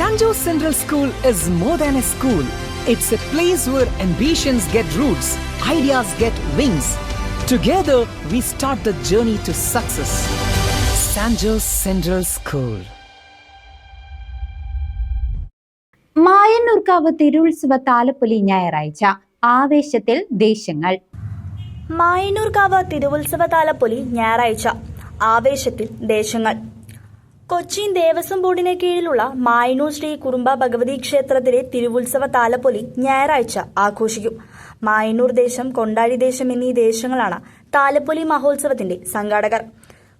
San Jose Central School is more than a school. It's a place where ambitions get roots, ideas get wings. Together, we start the journey to success. San Jose Central School. മായന്നൂർക്കാവ് തിരുവുത്സവ താലപ്പൊലി ഞായറാഴ്ച ആവേശത്തിൽ ദേശങ്ങൾ മായന്നൂർക്കാവ് തിരുവുത്സവ താലപ്പൊലി ഞായറാഴ്ച ആവേശത്തിൽ ദേശങ്ങൾ കൊച്ചിൻ ദേവസ്വം ബോർഡിന് കീഴിലുള്ള മായനൂർ ശ്രീ കുറുമ്പ ഭഗവതി ക്ഷേത്രത്തിലെ തിരുവുത്സവ താലപ്പൊലി ഞായറാഴ്ച ആഘോഷിക്കും. മായനൂർ ദേശം കൊണ്ടാഴി ദേശം എന്നീ ദേശങ്ങളാണ് താലപ്പൊലി മഹോത്സവത്തിന്റെ സംഘാടകർ.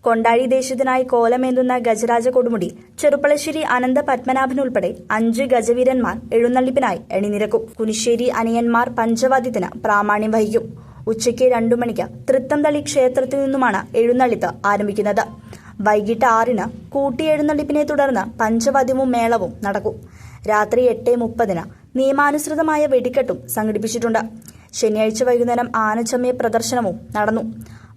കൊണ്ടാഴി ദേശത്തിനായി കോലമേന്തുന്ന ഗജരാജ കൊടുമുടി ചെറുപ്പളശ്ശേരി അനന്ത പത്മനാഭൻ ഉൾപ്പെടെ അഞ്ച് ഗജവീരന്മാർ എഴുന്നള്ളിപ്പിനായി എണിനിരക്കും കുനിശ്ശേരി അനിയന്മാർ പഞ്ചവാദ്യത്തിന് പ്രാമാണ്യം വഹിക്കും. ഉച്ചയ്ക്ക് രണ്ടു മണിക്ക് തൃത്തംതളി ക്ഷേത്രത്തിൽ നിന്നുമാണ് എഴുന്നള്ളിത്ത് ആരംഭിക്കുന്നത്. വൈകിട്ട് ആറിന് കൂട്ടിയെഴുന്നള്ളിപ്പിനെ തുടർന്ന് പഞ്ചവതിമും മേളവും നടക്കും. രാത്രി എട്ട് മുപ്പതിന് നിയമാനുസൃതമായ വെടിക്കെട്ടും സംഘടിപ്പിച്ചിട്ടുണ്ട്. ശനിയാഴ്ച വൈകുന്നേരം ആനച്ചമയ പ്രദർശനവും നടന്നു.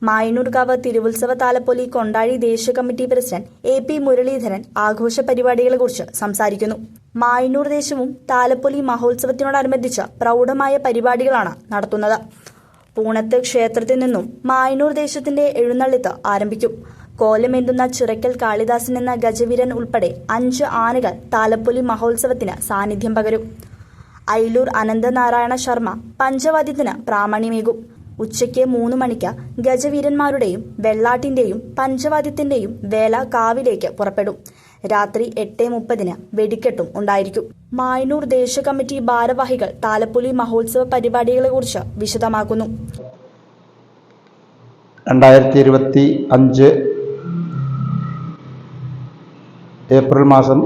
മായനൂർകാവ് തിരുവുത്സവ താലപ്പൊലി കൊണ്ടാഴി ദേശീയ committee president A P Muraleedharan ആഘോഷ പരിപാടികളെക്കുറിച്ച് സംസാരിക്കുന്നു. മായനൂർ ദേശവും താലപ്പൊലി മഹോത്സവത്തിനോടനുബന്ധിച്ച് പ്രൗഢമായ പരിപാടികളാണ് നടത്തുന്നത്. പൂണത്ത് ക്ഷേത്രത്തിൽ നിന്നും മായനൂർ ദേശത്തിന്റെ എഴുന്നള്ളിത്ത് ആരംഭിക്കും. കോലമേന്തുന്ന ചിറക്കൽ കാളിദാസൻ എന്ന ഗജവീരൻ ഉൾപ്പെടെ അഞ്ച് ആനകൾ താലപ്പൊലി മഹോത്സവത്തിന് സാന്നിധ്യം പകരും. അയിലൂർ അനന്തനാരായണ ശർമ്മ പഞ്ചവാദ്യത്തിന് പ്രാമാണ്യമേകും. ഉച്ചയ്ക്ക് മൂന്ന് മണിക്ക് ഗജവീരന്മാരുടെയും വെള്ളാട്ടിന്റെയും പഞ്ചവാദ്യത്തിന്റെയും വേല കാവിലേക്ക് പുറപ്പെടും. രാത്രി എട്ട് മുപ്പതിന് വെടിക്കെട്ടും ഉണ്ടായിരിക്കും. മായനൂർ ദേശീയ കമ്മിറ്റി ഭാരവാഹികൾ താലപ്പൊലി മഹോത്സവ പരിപാടികളെക്കുറിച്ച് വിശദമാക്കുന്നു. രണ്ടായിരത്തി ഇരുപത്തി അഞ്ച് ഏപ്രിൽ മാസം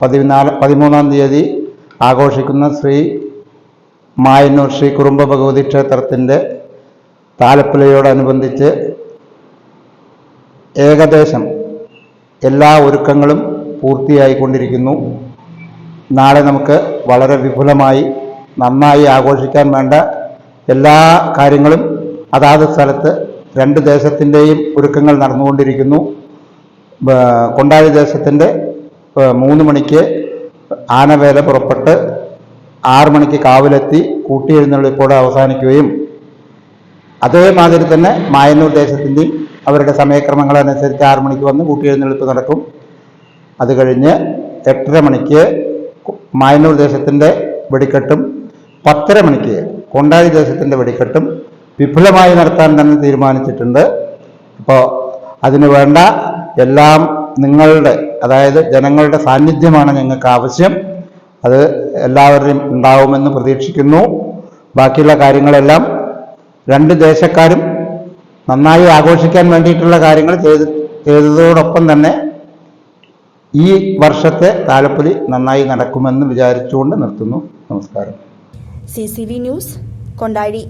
പതിനാല് പതിമൂന്നാം തീയതി ആഘോഷിക്കുന്ന ശ്രീ മായന്നൂർ ശ്രീ കുറുമ്പ ഭഗവതി ക്ഷേത്രത്തിന്റെ താലപ്പൊലിയോടനുബന്ധിച്ച് ഏകദേശം എല്ലാ ഒരുക്കങ്ങളും പൂർത്തിയായിക്കൊണ്ടിരിക്കുന്നു. നാളെ നമുക്ക് വളരെ വിപുലമായി നന്നായി ആഘോഷിക്കാൻ വേണ്ട എല്ലാ കാര്യങ്ങളും അതാത് സ്ഥലത്ത് രണ്ട് ദേശത്തിന്റെയും ഒരുക്കങ്ങൾ നടന്നുകൊണ്ടിരിക്കുന്നു. കൊണ്ടാഴി ദേശത്തിന്റെ മൂന്ന് മണിക്ക് ആനവേല പുറപ്പെട്ട് ആറു മണിക്ക് കാവിലെത്തി കൂട്ടിയെഴുന്നള്ളിപ്പോടെ അവസാനിക്കുകയും അതേമാതിരി തന്നെ മായന്നൂർ ദേശത്തിന്റെയും അവരുടെ സമയക്രമങ്ങളനുസരിച്ച് ആറു മണിക്ക് വന്ന് കൂട്ടിയെഴുന്നള്ളിപ്പ് നടക്കും. അത് കഴിഞ്ഞ് എട്ടര മണിക്ക് മായന്നൂർ ദേശത്തിന്റെ വെടിക്കെട്ടും പത്തര മണിക്ക് കൊണ്ടാഴി ദേശത്തിന്റെ വെടിക്കെട്ടും വിപുലമായി നടത്താൻ തന്നെ തീരുമാനിച്ചിട്ടുണ്ട്. അപ്പോൾ അതിന് വേണ്ട എല്ലാം നിങ്ങളുടെ അതായത് ജനങ്ങളുടെ സാന്നിധ്യമാണ് ഞങ്ങൾക്ക് ആവശ്യം. അത് എല്ലാവരുടെയും ഉണ്ടാവുമെന്ന് പ്രതീക്ഷിക്കുന്നു. ബാക്കിയുള്ള കാര്യങ്ങളെല്ലാം രണ്ട് ദേശക്കാരും നന്നായി ആഘോഷിക്കാൻ വേണ്ടിയിട്ടുള്ള കാര്യങ്ങൾ ചെയ്ത് ചെയ്തതോടൊപ്പം തന്നെ ഈ വർഷത്തെ താലപ്പൊലി നന്നായി നടക്കുമെന്ന് വിചാരിച്ചുകൊണ്ട് നിർത്തുന്നു. നമസ്കാരം. C news Kondazhy